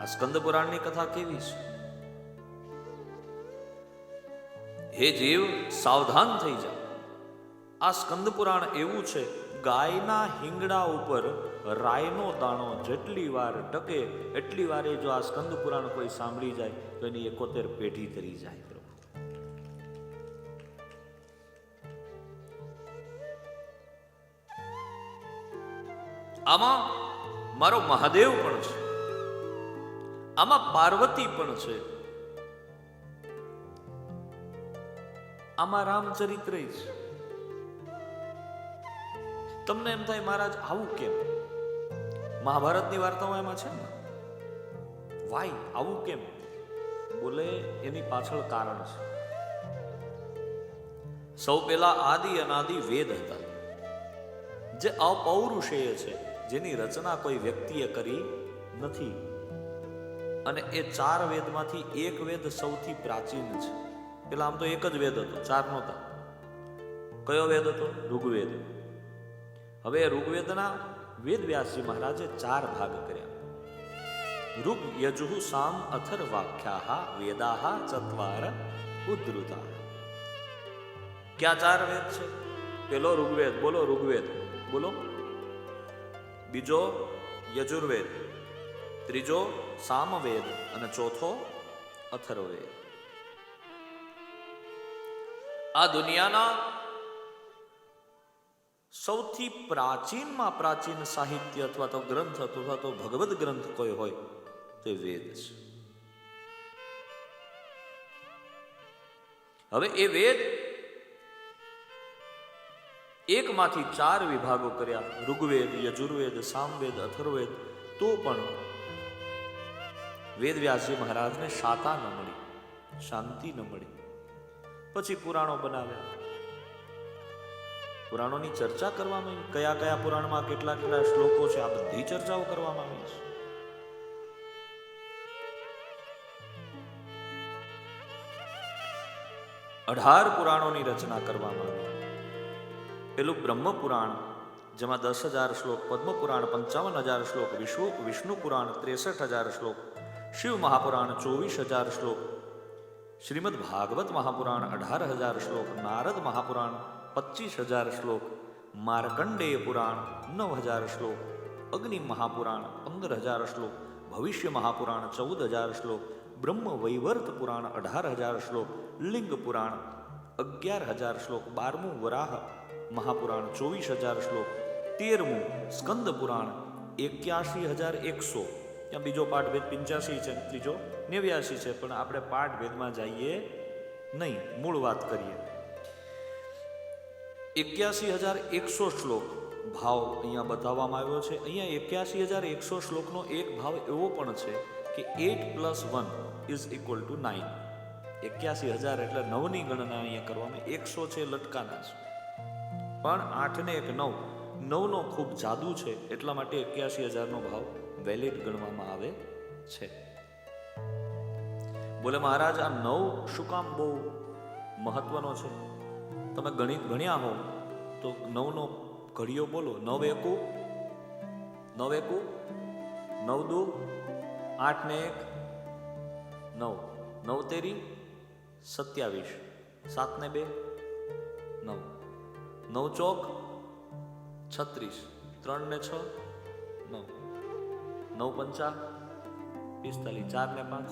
આ સ્કંદ પુરાણની કથા કેવી છે? હે જીવ, સાવધાન થઈ જા. આ સ્કંદ પુરાણ એવું છે, ગાયના હિંગડા ઉપર રાયનો દાણો જેટલી વાર ટકે, એટલી વારે જો આ સ્કંદ પુરાણ કોઈ સાંભળી જાય, તો એની એકોતેર પેઢી તરી જાય આમાં મારો મહાદેવ પણ છે. આમાં પાર્વતી પણ છે. આમાં રામચરિત્ર છે. તમને એમ થાય મહારાજ, આવું કેમ? મહાભારતની વાર્તાઓ એમાં છે ને? વાય, આવું કેમ? બોલે, એની પાછળ કારણ છે. સૌ પહેલા આદિ અનાદિ વેદ હતા. જે અપૌરુષેય છે, જેની રચના કોઈ વ્યક્તિએ કરી નથી. અને એ ચાર વેદમાંથી એક વેદ સૌથી પ્રાચીન છે. પેલા આમ તો એક જ વેદ હતો, ચાર નહોતા. કયો વેદ હતો? ઋગ્વેદ. હવે ઋગ્વેદના વેદ વ્યાસજી મહારાજે ચાર ભાગ કર્યા. ઋગ યજુઃ સામ અથર વાખ્યા વેદાહ ચત્વાર ઉદ્રુતા ક્યાં ચાર વેદ છે? પેલો ઋગ્વેદ, બોલો ઋગ્વેદ. બોલો. બીજો યજુર્વેદ. ત્રીજો સામવેદ અને ચોથો અથર્વવેદ. આ દુનિયાના સૌથી પ્રાચીનમાં પ્રાચીન સાહિત્ય અથવા તો ગ્રંથ અથવા તો ભગવદ ગ્રંથ કોઈ હોય તે વેદ છે. હવે એ વેદ એકમાંથી ચાર વિભાગો કર્યા. ઋગ્વેદ, યજુર્વેદ, સામવેદ અથર્વેદ તો પણ વેદ વ્યાસજી મહારાજને શાતા ન મળી, શાંતિ ન મળી. પછી પુરાણો બનાવ્યા. પુરાણોની ચર્ચા કરવામાં આવી. કયા કયા પુરાણમાં કેટલા કેટલા શ્લોકો છે, આ બધી ચર્ચાઓ કરવામાં આવી છે. અઢાર પુરાણોની રચના કરવામાં આવી. પેલું બ્રહ્મ પુરાણ જેમાં દસ હજાર શ્લોક પદ્મ પુરાણ પંચાવન હજાર શ્લોક, વિશ્વ વિષ્ણુ પુરાણ ત્રેસઠ હજાર શ્લોક શિવ મહાપુરાણ ચોવીસ હજાર શ્લોક. શ્રીમદ ભાગવત મહાપુરાણ અઢાર હજાર શ્લોક. નારદ મહાપુરાણ પચીસ હજાર શ્લોક. માર્કંડેય પુરાણ નવ હજાર શ્લોક. અગ્નિ મહાપુરાણ પંદર હજાર શ્લોક. ભવિષ્ય મહાપુરાણ ચૌદ હજાર શ્લોક. બ્રહ્મ વૈવર્ત પુરાણ અઢાર હજાર શ્લોક. લિંગ પુરાણ અગિયાર હજાર શ્લોક. બારમું વરાહ મહાપુરાણ ચોવીસ હજાર શ્લોક. તેરમું સ્કંદ પુરાણ એક્યાસી હજાર એકસો. ત્યાં બીજો પાઠ ભેદ પંચ્યાસી છે, ત્રીજો નેવ્યાસી છે, પણ આપણે પાઠ ભેદમાં જઈએ નહીં, મૂળ વાત કરીએ. એક્યાસી હજાર એકસો શ્લોક ભાવ અહીંયા બતાવવામાં આવ્યો છે. અહીંયા એક્યાસી હજાર એકસો શ્લોકનો એક ભાવ એવો પણ છે કે eight plus one is equal to nine. એક્યાસી હજાર એટલે નવની ગણના અહીંયા કરવામાં એકસો છે લટકાના છે. પણ આઠને એક નવ, નવનો ખૂબ જાદુ છે એટલા માટે એક્યાસી હજારનો ભાવ વેલિડ ગણવામાં આવે છે. બોલે, મહારાજ, આ નવ શું કામ બહુ મહત્વનો છે? તમે ગણિત ભણ્યા હો, તો નવનો ઘડીઓ બોલો. નવ એકુ નવ એકુ, નવ દુ, આઠ ને એક, નવ. નવ તેરી, સત્યાવીસ. સાત ને બે, નવ. નવ ચોક, છત્રીસ. ત્રણ ને છ, નવ. નવ પંચા, પિસ્તાલીસ, ચાર ને પાંચ.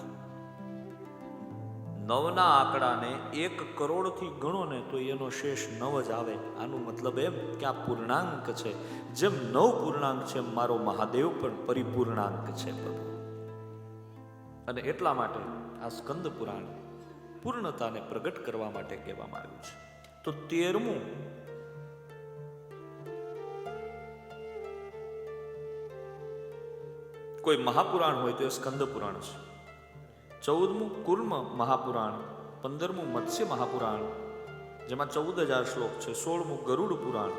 નવના આંકડાને એક કરોડથી ગણો ને તો એનો શેષ નવ જ આવે. આનું મતલબ એમ કે આ પૂર્ણાંક છે. જેમ નવ પૂર્ણાંક છે મારો મહાદેવ પણ પરિપૂર્ણાંક છે, પ્રભુ. અને એટલા માટે આ સ્કંદ પુરાણ પૂર્ણતાને પ્રગટ કરવા માટે કહેવામાં આવ્યું છે. તો તેરમું કોઈ મહાપુરાણ હોય તો એ સ્કંદ પુરાણ છે. ચૌદમું કુર્મ મહાપુરાણ, પંદરમું મત્સ્ય મહાપુરાણ, જેમાં ચૌદ હજાર શ્લોક છે. સોળમું ગરુડ પુરાણ,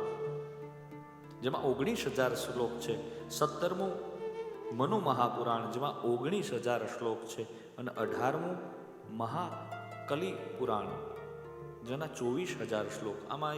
જેમાં ઓગણીસ હજાર શ્લોક છે. સત્તરમું મનુ મહાપુરાણ, જેમાં ઓગણીસ હજાર શ્લોક છે. અને અઢારમું મહાકલી પુરાણ જેના ચોવીસ હજાર શ્લોક. આમાં